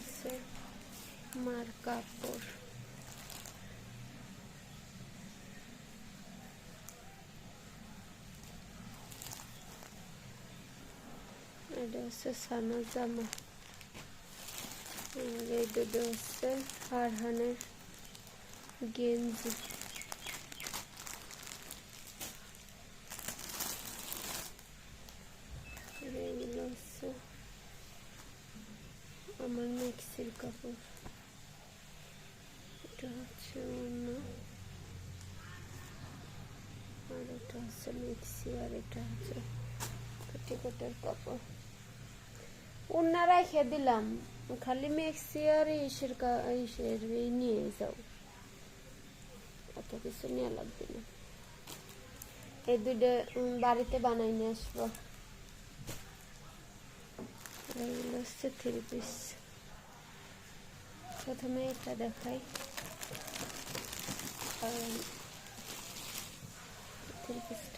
আছে মার কাপড় এটা হচ্ছে সানা জামা আর এই দুটো হচ্ছে ফারহানের গেঞ্জি এগুলো হচ্ছে আমার মিক্সির কাপড়। এটা হচ্ছে অন্য। আর এটা হচ্ছে মিক্সি আর এটা হচ্ছে পেটিকোটের কাপড়। ওনা রেখে দিলাম। খালি মিক্সি আর ইসের ইসের নিয়ে যাও। অত কিছু নেওয়া লাগবে না এই দুটো বাড়িতে বানাই নিয়ে আসব। এগুলো হচ্ছে থ্রি পিস প্রথমে এটা দেখাই। কারণ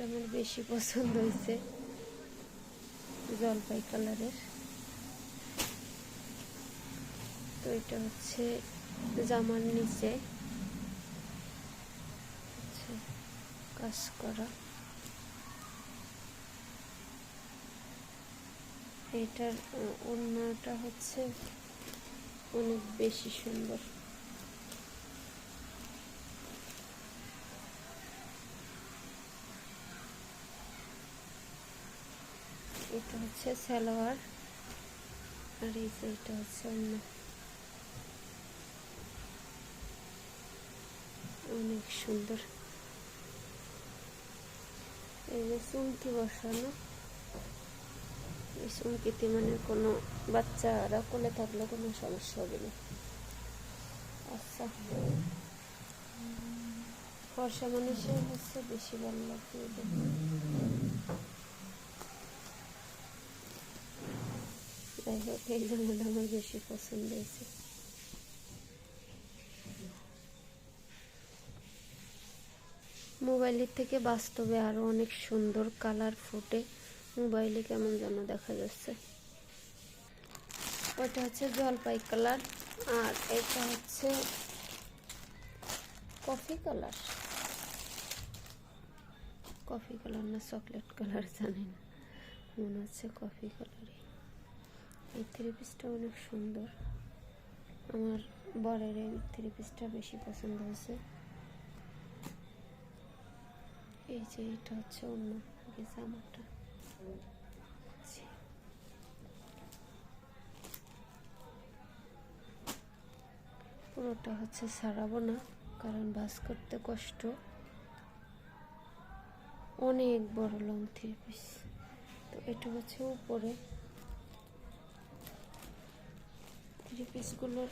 আমার বেশি পছন্দ হয়েছে জলপাই কালারের। তো এটা হচ্ছে জামার নিচে। কাজ করা। এটার অন্যটা হচ্ছে অনেক বেশি সুন্দর। এটা হচ্ছে সালোয়ার, আর এই যে এটা হচ্ছে অন্য অনেক সুন্দর। এই যে চুমকি বসানো। এই চুমকিতে মানে কোনো বাচ্চারা কোলে থাকলে কোনো সমস্যা হবে না। আচ্ছা। ফর্সা মানুষের হচ্ছে বেশি ভালো লাগবে যাই হোক, এই জামাটা আমার বেশি পছন্দ হয়েছে। মোবাইলের থেকে বাস্তবে আরও অনেক সুন্দর কালার ফুটে মোবাইলে কেমন যেন দেখা যাচ্ছে। ওটা হচ্ছে জলপাই কালার, আর এটা হচ্ছে কফি কালার। কফি কালার না চকলেট কালার জানি না মনে হচ্ছে কফি কালারই। এই থ্রি পিসটা অনেক সুন্দর। আমার বরের এই থ্রি পিসটা বেশি পছন্দ হয়েছে। এই যে এটা হচ্ছে অন্য জামাটা। পুরোটা হচ্ছে সারাবো না, কারণ বাস করতে কষ্ট। অনেক বড় লং থ্রি পিস তো এটা হচ্ছে উপরে। থ্রি পিসগুলোর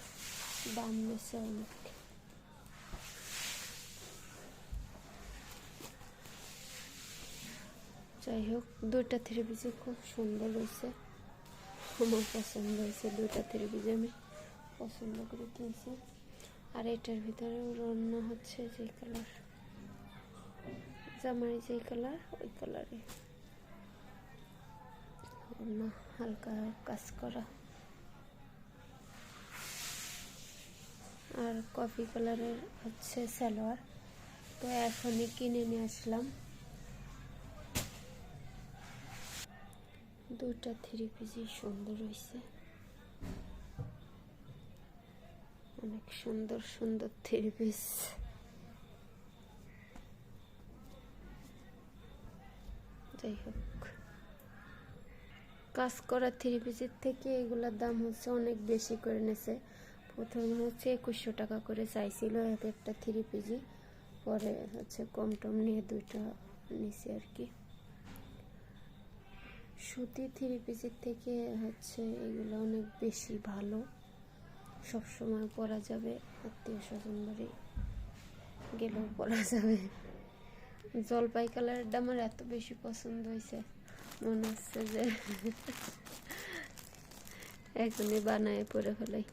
দাম বেশি অনেক। যাই হোক, দুইটা থ্রি খুব সুন্দর হয়েছে। আমার পছন্দ হয়েছে দুইটা থ্রি আমি পছন্দ করে কিনছি। আর এটার ভিতরে রান্না হচ্ছে যে কালার। জামাই যে কালার, ওই কালারে না হালকা কাজ করা। আর কফি কালারের হচ্ছে সালোয়ার। তো এখনই কিনে নিয়ে আসলাম। দুটা থ্রি পিসই সুন্দর হয়েছে অনেক সুন্দর সুন্দর থ্রি পিস। যাই হোক, কাজ করা থ্রি পিসের থেকে এগুলোর দাম হচ্ছে অনেক বেশি করে নেছে। প্রথমে হচ্ছে একুশশো টাকা করে চাইছিল এক একটা থ্রি পিজি পরে হচ্ছে কম টম নিয়ে দুইটা নিছি আর কি। সুতি থ্রি পিসের থেকে হচ্ছে এগুলো অনেক বেশি ভালো। সব সময় পরা যাবে, আত্মীয় স্বজন বাড়ি গেলেও পরা যাবে। জলপাই কালারটা আমার এত বেশি পছন্দ হয়েছে, মনে হচ্ছে যে এখনই বানায় পরে ফেলাই।